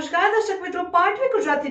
નમસ્કાર, દર્શક મિત્રો, પાટવી ગુજરાતી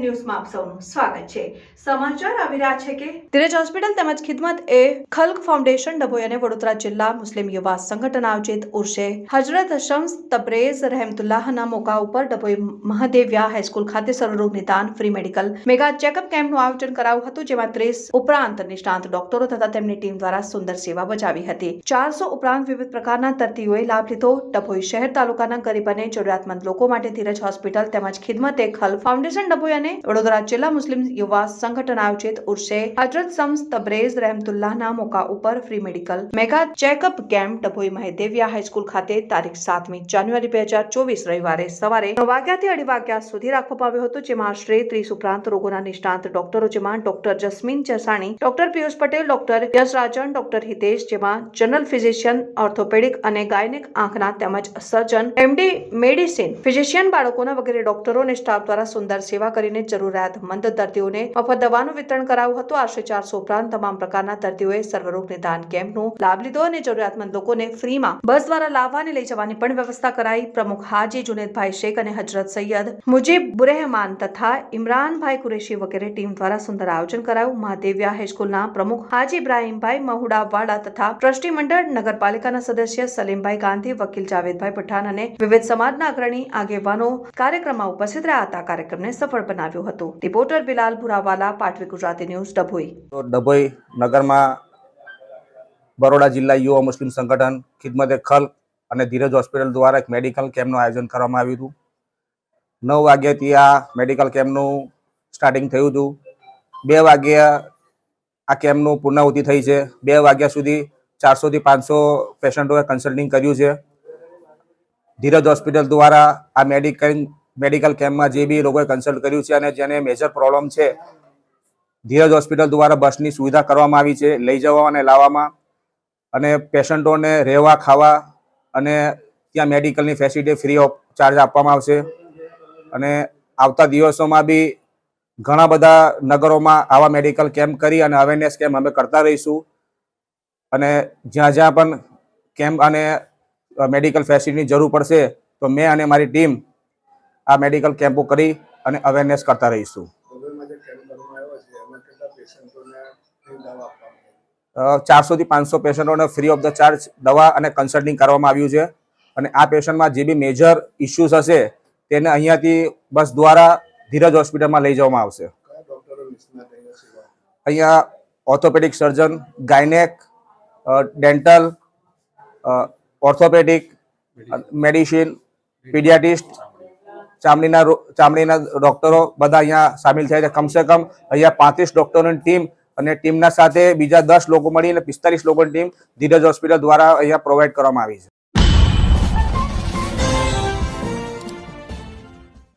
હાઈસ્કૂલ ખાતે સર્વરોગ નિદાન, ફ્રી મેડિકલ મેગા ચેકઅપ કેમ્પનું આયોજન કરાયું હતું, જેમાં ત્રીસ ઉપરાંત નિષ્ણાંત ડોક્ટરો તથા તેમની ટીમ દ્વારા સુંદર સેવા બજાવી હતી. ચારસો ઉપરાંત વિવિધ પ્રકારના દર્દીઓએ લાભ લીધો. ડભોઈ શહેર તાલુકાના ગરીબ અને જરૂરિયાતમંદ લોકો માટે ધીરજ હોસ્પિટલ તેમજ ખિદમત ખલ ફાઉન્ડેશન ડભોઈ વડોદરા જિલ્લા મુસ્લિમ યુવા સંગઠન આયોજિત ઉર્ષે હજરત શમ્સ તબરેઝ રહેમતુલ્લાહના મોકા ઉપર free medical mega checkup camp Dabhoi Mahedeviya high school ખાતે તારીખ સાતમી જાન્યુઆરી બે હજાર ચોવીસ રવિવારે સવારે નવ વાગ્યાથી અઢી વાગ્યા સુધી રાખવામાં આવ્યો હતો, જેમાં આશરે ત્રીસ ઉપરાંત રોગોના નિષ્ણાંત ડોક્ટરો, જેમાં doctor Jasmin Chasani, doctor Piyush Patel, doctor Yash doctor Hitesh, જેમાં જનરલ ફિઝિશિયન, ઓર્થોપેડિક અને ગાયનિક આંખના તેમજ સર્જન, એમડી મેડિસિન ફિઝિશિયન બાળકોના વગેરે ડોક્ટરો અને સ્ટાફ દ્વારા સુંદર સેવા કરીને જરૂરિયાતમંદ દર્દીઓને મફત દવાનું વિતરણ કરાયું હતું. આશરે ચારસો ઉપરાંત તમામ પ્રકારના દર્દીઓએ સર્વરોગ નિદાન કેમ્પનો લાભ લીધો અને જરૂરિયાતમંદ લોકોને ફ્રીમાં બસ દ્વારા લાવવા અને લઈ જવાની પણ વ્યવસ્થા કરાઈ. પ્રમુખ હાજી જુનેદભાઈ શેખ અને હજરત સૈયદ મુજીબ બુરેહમાન તથા ઇમરાનભાઈ કુરેશી વગેરે ટીમ દ્વારા સુંદર આયોજન કરાયું. મહાદેવ્યા હાઈસ્કૂલના પ્રમુખ હાજી ઇબ્રાહીમભાઈ મહુડાવાડા તથા ટ્રસ્ટી મંડળ, નગરપાલિકાના સદસ્ય સલીમભાઈ ગાંધી, વકીલ જાવેદભાઈ પઠાણ અને વિવિધ સમાજના અગ્રણી આગેવાનો કાર્યક્રમમાં ઉપસ્થિત રહ્યા હતા કાર્યક્રમને સફળ બનાવ્યો હતો. Reporter Bilal Bhurawala, Patvi Gujarati news, Dabhoi. Dabhoi નગરમાં બરોડા જિલ્લા યુવા મુસ્લિમ સંગઠન ખિદમતે ખલ અને ધીરજ હોસ્પિટલ દ્વારા એક મેડિકલ કેમ્પનું આયોજન કરવામાં આવ્યું હતું. નવ વાગ્યાથી આ મેડિકલ કેમ્પનું સ્ટાર્ટિંગ થયું હતું. બે વાગ્યા આ કેમ્પનું પૂર્ણાહુતિ થઈ છે. બે વાગ્યા સુધી ચારસોથી પાંચસો પેશન્ટોએ કન્સલ્ટિંગ કર્યું છે. ધીરજ હોસ્પિટલ દ્વારા આ મેડિકલ મેડિકલ કેમ્પમાં જે બી લોકોએ કન્સલ્ટ કર્યું છે અને જેને મેજર પ્રોબ્લેમ છે, ધીરજ હોસ્પિટલ દ્વારા બસની સુવિધા કરવામાં આવી છે, લઈ જવા અને લાવવામાં. અને પેશન્ટોને રહેવા, ખાવા અને ત્યાં મેડિકલની ફેસિલિટી ફ્રી ઓફ ચાર્જ આપવામાં આવશે. અને આવતા દિવસોમાં બી ઘણા બધા નગરોમાં આવા મેડિકલ કેમ્પ કરી અને અવેરનેસ કેમ્પ અમે કરતા રહીશું. અને જ્યાં જ્યાં પણ કેમ્પ અને મેડિકલ ફેસિલિટીની જરૂર પડશે, તો મેં અને મારી ટીમ આ મેડિકલ કેમ્પો કરી અને અવેરનેસ કરતા રહીશું. કોવિડમાં જે કેમ્પ કરવામાં આવ્યો છે એમાં કેટલા પેશન્ટોને ફ્રી દવા આપવામાં ચારસો થી પાંચસો પેશન્ટોને ફ્રી ઓફ ધ ચાર્જ દવા અને કન્સલ્ટિંગ કરવામાં આવ્યું છે. અને આ પેશન્ટમાં જે બી મેજર ઇસ્યુઝ હશે તેને અહીંયાથી બસ દ્વારા ધીરજ હોસ્પિટલમાં લઈ જવામાં આવશે. અહીંયા orthopaedic surgeon gynaec dental orthopaedic medicine paediatrist ચામડીના ચામડીના ડોક્ટરો બધા અહીંયા સામેલ થયા છે. કમસે કમ અહીંયા પાંત્રીસ ડોક્ટરોની ટીમ અને ટીમના સાથે બીજા દસ લોકો મળીને પિસ્તાલીસ લોકોની ટીમ ધીરજ હોસ્પિટલ દ્વારા અહીંયા પ્રોવાઈડ કરવામાં આવી છે.